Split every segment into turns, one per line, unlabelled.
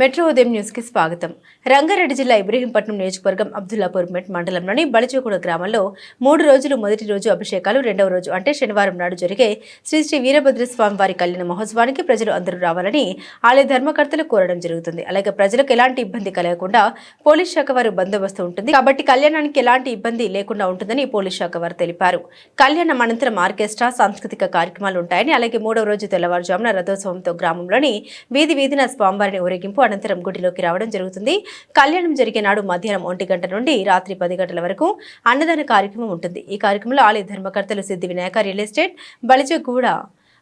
Metro ఉదయం న్యూస్కి స్వాగతం. రంగారెడ్డి జిల్లా ఇబ్రహీంపట్నం నియోజకవర్గం అబ్దుల్లాపూర్ మెట్ మండలంలోని బలిచూగూడ గ్రామంలో మూడు రోజులు మొదటి రోజు అభిషేకాలు రెండవ రోజు అంటే శనివారం నాడు జరిగే శ్రీ శ్రీ వీరభద్రస్వామి వారి కళ్యాణ మహోత్సవానికి ప్రజలు అందరూ రావాలని ఆలయ ధర్మకర్తలు కోరడం జరుగుతుంది. అలాగే ప్రజలకు ఎలాంటి ఇబ్బంది కలగకుండా పోలీస్ శాఖ వారు బందోబస్తు ఉంటుంది. కాబట్టి కళ్యాణానికి ఎలాంటి ఇబ్బంది లేకుండా ఉంటుందని పోలీస్ శాఖ వారు తెలిపారు. కళ్యాణం అనంతరం ఆర్కెస్ట్రా సాంస్కృతిక కార్యక్రమాలు ఉంటాయని అలాగే మూడవ రోజు తెల్లవారుజామున రథోత్సవంతో గ్రామంలోని వీధి వీధిన స్వామివారిని ఊరేగింపు అనంతరం గుడిలోకి రావడం జరుగుతుంది. కళ్యాణం జరిగే నాడు మధ్యాహ్నం ఒంటి గంట నుండి రాత్రి పది గంటల వరకు అన్నదాన కార్యక్రమం ఉంటుంది. ఈ కార్యక్రమంలో ఆలయ ధర్మకర్తలు సిద్ధి వినాయక రియల్ ఎస్టేట్ బలిజగూడ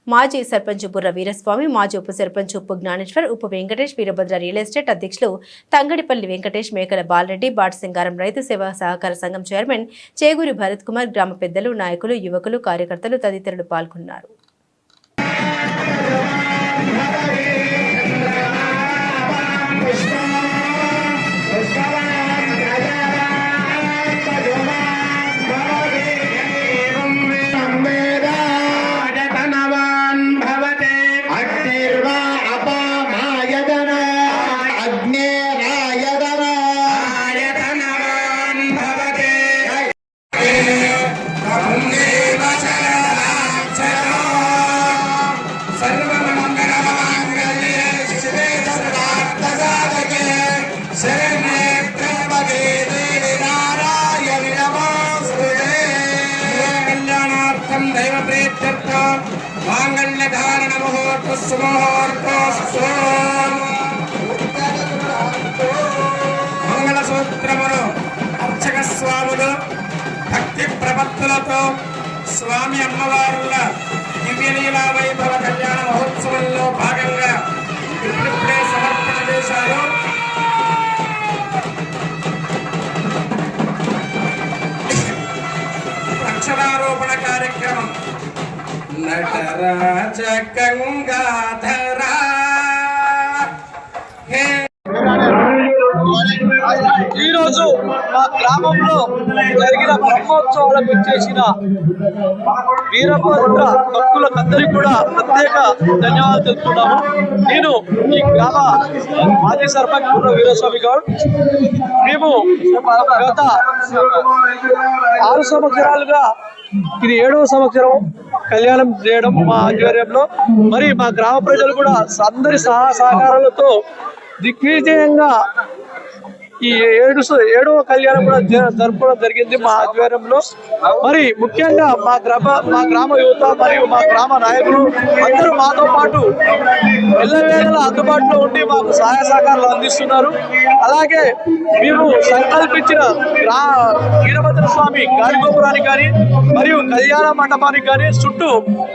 మాజీ సర్పంచ్ బుర్ర వీరస్వామి మాజీ ఉప సర్పంచ్ ఉప్పు జ్ఞానేశ్వర్ ఉప్పు వెంకటేష్ వీరభద్ర రియల్ ఎస్టేట్ అధ్యక్షులు తంగడిపల్లి వెంకటేష్ మేకల బాలరెడ్డి బాట సింగారం రైతు సేవా సహకార సంఘం చైర్మన్ చేగూరి భరత్ కుమార్ గ్రామ పెద్దలు నాయకులు యువకులు కార్యకర్తలు తదితరులు పాల్గొన్నారు.
మంగళసూత్రమును అర్చక స్వాములు భక్తి ప్రపత్తులతో స్వామి అమ్మవారుల దివ్యలీలా వైభవ కళ్యాణ మహోత్సవంలో భాగంగా ఇప్పుడిప్పుడే సమర్పణ చేశారు. గంగాధరా
ఈరోజు గ్రామంలో జరిగిన బ్రహ్మోత్సవాలకు వచ్చేసిన వీరభద్ర భక్తులకందరికీ కూడా ప్రత్యేక ధన్యవాదాలు తెలుపుతున్నాము. నేను ఈ గ్రామ మాజీ సర్పంచ్ కుర్ర వీరస్వామి గౌడ్ మేము గత ఆరు సంవత్సరాలుగా ఇది ఏడవ సంవత్సరం కళ్యాణం చేయడం మా ఆధ్వర్యంలో. మరి మా గ్రామ ప్రజలు కూడా అందరి సహా సహకారాలతో దిగ్విజయంగా ఈ ఏడు ఏడవ కళ్యాణం కూడా జరపడం జరిగింది మా ఆధ్వర్యంలో. మరి ముఖ్యంగా మా గ్రామ మా గ్రామ యువత మరియు మా గ్రామ నాయకులు అందరూ మాతో పాటు ఎల్లవేళలా అందుబాటులో ఉండి మాకు సహాయ సహకారాలు అందిస్తున్నారు. అలాగే మేము సంకల్పించిన వీరభద్ర స్వామి గాలిగోపురానికి కానీ మరియు కళ్యాణ మండపానికి కానీ చుట్టూ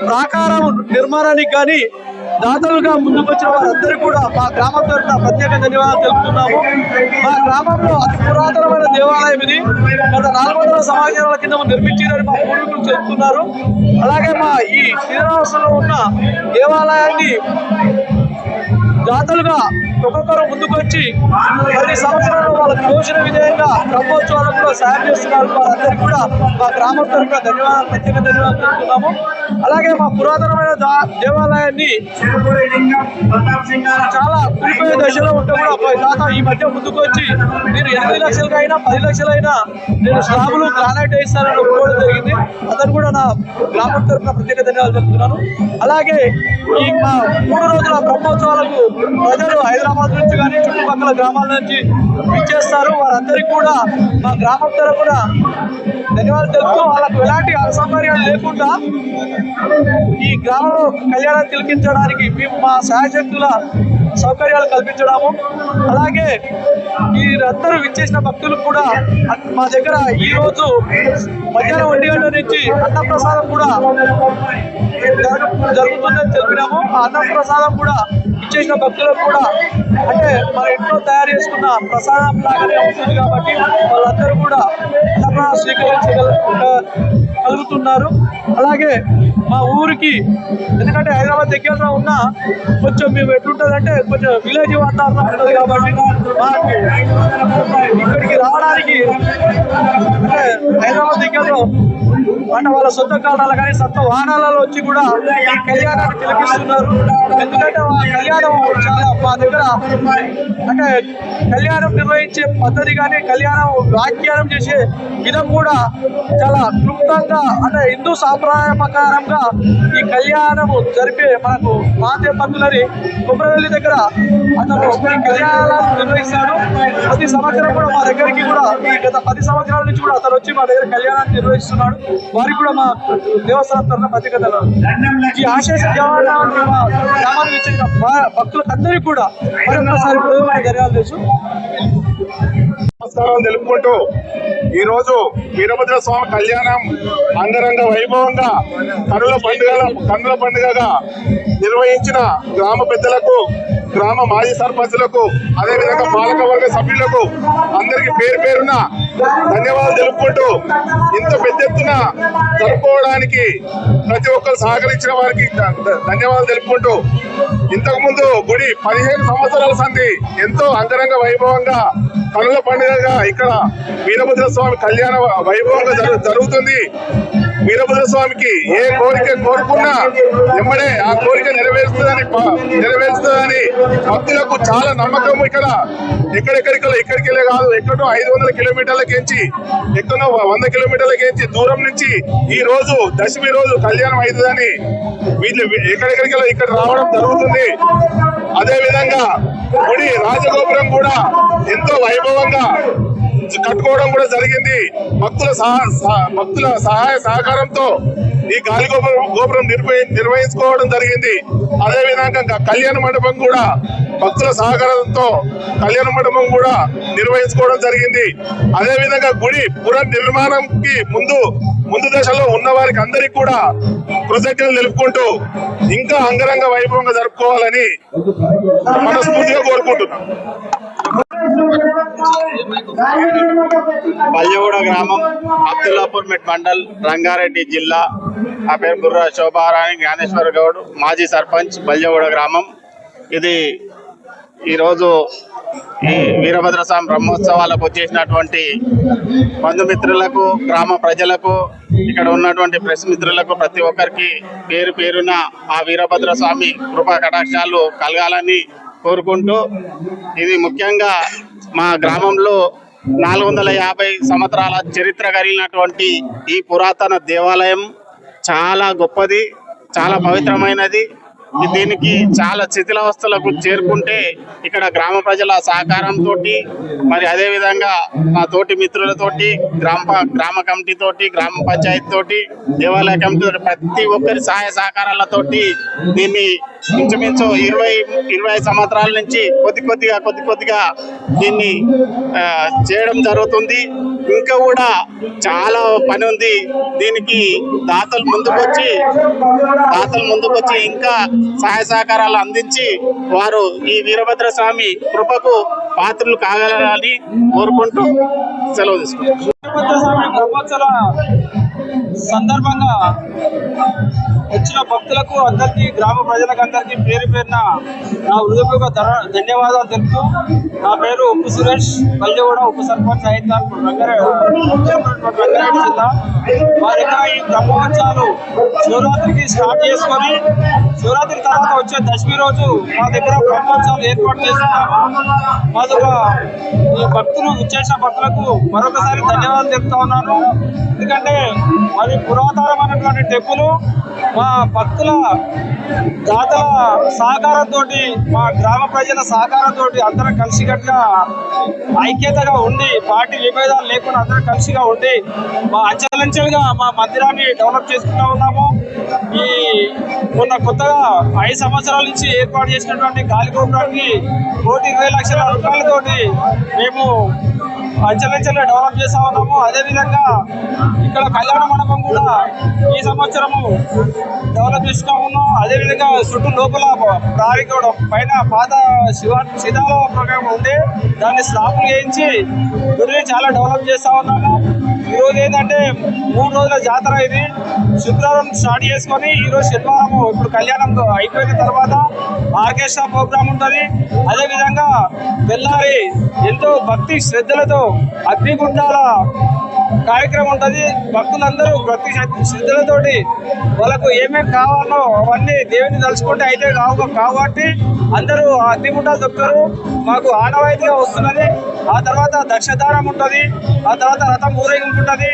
ప్రాకారం నిర్మాణానికి కానీ దాతలుగా ముందుకొచ్చిన వారందరూ కూడా మా గ్రామం తరఫున ప్రత్యేక ధన్యవాదాలు తెలుపుతున్నాము. మా గ్రామంలో అతి పురాతనమైన దేవాలయం ఇది. గత నాలుగు వందల సమాజాల కింద నిర్మించారని మా పూర్వీకులు చెప్తున్నారు. అలాగే మా ఈ శ్రీనివాసంలో ఉన్న దేవాలయాన్ని దాతలుగా ఒక్కొక్కరు ముందుకొచ్చి ప్రతి సంవత్సరంలో వాళ్ళకి తోచిన విధంగా బ్రహ్మోత్సవాలకు కూడా సాయం చేస్తున్నారు. వారందరికీ కూడా మా గ్రామం తరఫున ధన్యవాదాలు ప్రత్యేక ధన్యవాదాలు తెలుపుతున్నాము అలాగే మా పురాతనమైన దేవాలయాన్ని చాలా కులిపోయే దశలో ఉంటే కూడా ఒక ఈ మధ్య ముందుకు వచ్చి నేను ఎనిమిది లక్షలకైనా పది లక్షలైనా నేను స్లాబులు గ్రానైట్ వేస్తానని ఒప్పుకోవడం జరిగింది. అతను కూడా నా గ్రామం తరఫున ప్రత్యేక ధన్యవాదాలు చెప్తున్నాను. అలాగే ఈ మా మూడు రోజుల బ్రహ్మోత్సవాలకు ప్రజలు హైదరాబాద్ నుంచి కానీ చుట్టుపక్కల గ్రామాల నుంచి ఇచ్చేస్తారు వారందరికీ కూడా మా గ్రామం తరఫున ధన్యవాదాలు తెలుపుతూ వాళ్ళకు ఎలాంటి అసౌకర్యాలు లేకుండా ఈ గ్రామంలో కళ్యాణం తిలకించడానికి మేము మా సహాయశక్తుల సౌకర్యాలు కల్పించడము. అలాగే వీరందరూ విచ్చేసిన భక్తులు కూడా మా దగ్గర ఈరోజు మధ్యాహ్నం ఒంటి గంట నుంచి అన్నప్రసాదం కూడా జరుగుతుందని చెప్పినాము. అన్నం ప్రసాదం కూడా ఇచ్చేసిన భక్తులకు కూడా అంటే మన ఇంట్లో తయారు చేసుకున్న ప్రసాదం లాగానే ఉంటుంది కాబట్టి వాళ్ళందరూ కూడా అన్న స్వీకరించగల కలుగుతున్నారు. అలాగే మా ఊరికి ఎందుకంటే హైదరాబాద్ దగ్గర ఉన్న కొంచెం మేము ఎట్లుంటుందంటే కొంచెం విలేజ్ వాతావరణం ఉంటుంది కాబట్టి మాకు ఇక్కడికి రావడానికి అంటే హైదరాబాద్ దగ్గరలో
అంటే వాళ్ళ సొంత కాలాలు కానీ సొంత వాహనాలలో వచ్చి కూడా ఈ కళ్యాణాన్ని తిలకిస్తున్నారు. ఎందుకంటే ఆ కళ్యాణం చాలా మా దగ్గర అంటే కళ్యాణం నిర్వహించే పద్ధతి కానీ కళ్యాణం వ్యాఖ్యానం చేసే విధం కూడా చాలా క్లుప్తంగా అంటే హిందూ సాంప్రదాయ ప్రకారంగా ఈ కళ్యాణము జరిపే మనకు మాతే పంతులని కుమ్రవెల్లి దగ్గర అతను కళ్యాణాలను నిర్వహిస్తాడు. ప్రతి సంవత్సరం కూడా మా దగ్గరికి కూడా గత పది సంవత్సరాల నుంచి కూడా అతను వచ్చి మా దగ్గర కళ్యాణాన్ని నిర్వహిస్తున్నాడు. వారికి కూడా మా దేవస్థానం తరఫున ప్రతిగతలు ఈ ఆశేష జవానాన్ని మా గ్రామానికి ఇచ్చిన భ- భక్తులందరికీ కూడా మరొకసారి హృదయపూర్వక ధన్యవాదాలు తెలుసు.
నమస్కారం తెలుపుకుంటూ ఈరోజు వీరభద్ర స్వామి కళ్యాణం అంగరంగ వైభవంగా కనుల పండుగ కన్నుల పండుగగా నిర్వహించిన గ్రామ పెద్దలకు గ్రామ మాజీ సర్పంచులకు అదేవిధంగా పాలకవర్గ సభ్యులకు అందరికీ పేరు పేరున ధన్యవాదాలు తెలుపుకుంటూ ఇంత పెద్ద ఎత్తున జరుపుకోవడానికి ప్రతి ఒక్కరు సహకరించిన వారికి ధన్యవాదాలు తెలుపుకుంటూ ఇంతకు ముందు గుడి పదిహేను సంవత్సరాల సంధి ఎంతో అంగరంగ వైభవంగా కనుల పండుగగా ఇక్కడ వీరభద్ర స్వామి కళ్యాణ వైభవంగా జరుగుతుంది. వీరభద్ర స్వామికి ఏ కోరిక కోరుకున్నా ఎమ్మడే ఆ కోరిక నెరవేరుస్తుందని నెరవేరుస్తుందని భక్తులకు చాలా నమ్మకం ఇక్కడ. ఎక్కడెక్కడికి ఇక్కడికి కాదు ఎక్కడో ఐదు వందల కిలోమీటర్లకించి ఎక్కడో వంద కిలోమీటర్లకించి దూరం నుంచి ఈ రోజు దశమి రోజు కళ్యాణం అవుతుందని వీళ్ళు ఎక్కడెక్కడికి ఇక్కడ రావడం జరుగుతుంది. అదే విధంగా గుడి రాజగోపురం కూడా ఎంతో వైభవంగా కట్టుకోవడం కూడా జరిగింది. భక్తుల సహా సహ- భక్తుల సహాయ సహకారంతో ఈ గాలి గోపురం గోపురం నిర్వహి నిర్వహించుకోవడం జరిగింది. అదే విధంగా కళ్యాణ మండపం కూడా భక్తుల సహకారంతో కళ్యాణ మండపం కూడా నిర్వహించుకోవడం జరిగింది. అదే విధంగా గుడి పునర్నిర్మాణంకి ముందు ముందు దశలో ఉన్న వారికి అందరికీ కూడా కృతజ్ఞతలు తెలుపుకుంటూ ఇంకా అంగరంగ వైభవంగా జరుపుకోవాలని మనస్ఫూర్తిగా కోరుకుంటున్నాం.
పల్లెగూడ గ్రామం అబ్దుల్లాపూర్ మెట్ మండల్ రంగారెడ్డి జిల్లా. ఆ పేరు బుర్ర శోభారాణి జ్ఞానేశ్వర గౌడ్ మాజీ సర్పంచ్ పల్లెగూడ గ్రామం. ఇది ఈరోజు ఈ వీరభద్ర స్వామి బ్రహ్మోత్సవాలకు వచ్చేసినటువంటి బంధుమిత్రులకు గ్రామ ప్రజలకు ఇక్కడ ఉన్నటువంటి ప్రెస్ మిత్రులకు ప్రతి ఒక్కరికి పేరు పేరున ఆ వీరభద్ర స్వామి కృపా కటాక్షాలు కలగాలని కోరుకుంటూ ఇది ముఖ్యంగా మా గ్రామంలో నాలుగు వందల యాభై సంవత్సరాల చరిత్ర కలిగినటువంటి ఈ పురాతన దేవాలయం చాలా గొప్పది చాలా పవిత్రమైనది. దీనికి చాలా శిథిలావస్థలకు చేరుకుంటే ఇక్కడ గ్రామ ప్రజల సహకారంతో మరి అదే విధంగా మా తోటి మిత్రులతోటి గ్రామ గ్రామ కమిటీ తోటి గ్రామ పంచాయతీ తోటి దేవాలయ కమిటీ తోటి ప్రతి ఒక్కరి సహాయ సహకారాలతోటి దీన్ని ఇంచుమించు ఇరవై ఇరవై సంవత్సరాల నుంచి కొద్ది కొద్దిగా కొద్ది కొద్దిగా దీన్ని చేయడం జరుగుతుంది. ఇంకా కూడా చాలా పని ఉంది. దీనికి దాతలు ముందుకొచ్చి దాతలు ముందుకొచ్చి ఇంకా సహాయ సహకారాలు అందించి వారు ఈ వీరభద్ర స్వామి కృపకు పాత్రలు కాగలని కోరుకుంటూ సెలవు తీసుకుంటారు
సందర్భంగా వచ్చిన భక్తులకు అందరికీ గ్రామ ప్రజలకు అందరికీ పేరు పేరున నా హృదయపూర్వక ధన్యవాదాలు తెలుపుతూ నా పేరు ఉప్పు సురేష్ పల్లెగూడ ఉప సర్పంచ్ అయితారు రంగారెడ్డి జిల్లా వారి ఈ బ్రహ్మోత్సవాలు శివరాత్రికి స్టార్ట్ చేసుకొని శివరాత్రి తర్వాత వచ్చే దశమి రోజు మా దగ్గర బ్రహ్మోత్సవాలు ఏర్పాటు చేస్తున్నాము. మాదొక ఈ భక్తులు వచ్చేసిన భక్తులకు మరొకసారి ధన్యవాదాలు తెలుపుతా ఉన్నాను. ఎందుకంటే అది పురాతనమైనటువంటి టెప్పులు మా భక్తుల దాతల సహకారంతో మా గ్రామ ప్రజల సహకారంతో అందరం కలిసికట్టుగా ఐక్యతగా ఉండి పార్టీ విభేదాలు లేకుండా అందరం కలిసిగా ఉండి మా అంచెలంచెలుగా మా మందిరాన్ని డెవలప్ చేసుకుంటా ఉన్నాము. ఈ మొన్న కొత్తగా ఐదు సంవత్సరాల నుంచి ఏర్పాటు చేసినటువంటి గాలి గోపురానికి కోటి ఇరవై లక్షల రూపాయలతోటి మేము అంచెలంచెలుగా డెవలప్ చేస్తా ఉన్నాము. అదేవిధంగా ఇక్కడ కళ్యాణ మండపం కూడా ఈ సంవత్సరము డెవలప్ చేస్తూ ఉన్నాం. అదేవిధంగా చుట్టూ లోపల ప్రహరీ కూడా పైన పాత శివ శిథాల ప్రోగ్రామ్ ఉంది. దాన్ని స్లాపులు వేయించి గురించి చాలా డెవలప్ చేస్తా ఉన్నాము. ఈరోజు ఏంటంటే మూడు రోజుల జాతర ఇది. శుక్రవారం స్టార్ట్ చేసుకొని ఈరోజు శనివారం ఇప్పుడు కళ్యాణం అయిపోయిన తర్వాత ఆర్కెస్ట్రా ప్రోగ్రామ్ ఉంటుంది. అదేవిధంగా తెల్లారి ఎంతో భక్తి శ్రద్ధలతో అగ్నిగుండాల కార్యక్రమం ఉంటుంది. భక్తులందరూ భక్తి శ్రద్ధలతోటి వాళ్ళకు ఏమేమి కావాలో అవన్నీ దేవుని తలుచుకుంటే అయితే కావు కాబట్టి అందరూ అగ్నిగుండాలు దొక్కుతారు మాకు ఆనవాయితీగా వస్తున్నది. ఆ తర్వాత దక్షధారం ఉంటుంది ఆ తర్వాత రథం ఊరేగింపు ఉంటుంది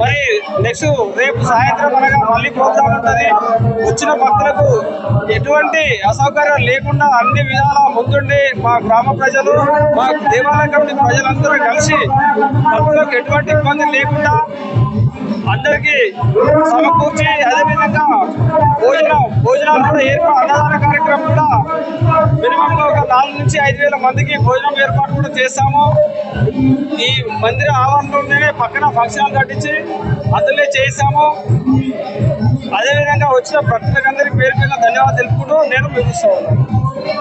మరి నెక్స్ట్ రేపు సాయంత్రం అనగా మళ్ళీ ప్రోగ్రామ్ ఉంటుంది. వచ్చిన భక్తులకు ఎటువంటి అసౌకర్యం లేకుండా అన్ని విధాల ముందుండి మా గ్రామ ప్రజలు మా దేవాలయ కమిటీ ప్రజలందరూ కలిసి భక్తులకు ఎటువంటి ఇబ్బంది లేకుండా అందరికీ సమకూర్చి భోజనాలు కూడా ఏర్పాటు అన్నదాన కార్యక్రమం కూడా మినిమం ఒక నాలుగు నుంచి ఐదు వేల మందికి భోజనం ఏర్పాటు కూడా చేస్తాము ఈ మందిర ఆవరణలోనే పక్కన ఫంక్షన్ కట్టించి అందులో చేస్తాము అదేవిధంగా వచ్చిన భక్తులకు అందరికీ పేరు పేరున ధన్యవాదాలు తెలుపుకుంటూ నేను ముగిస్తాను.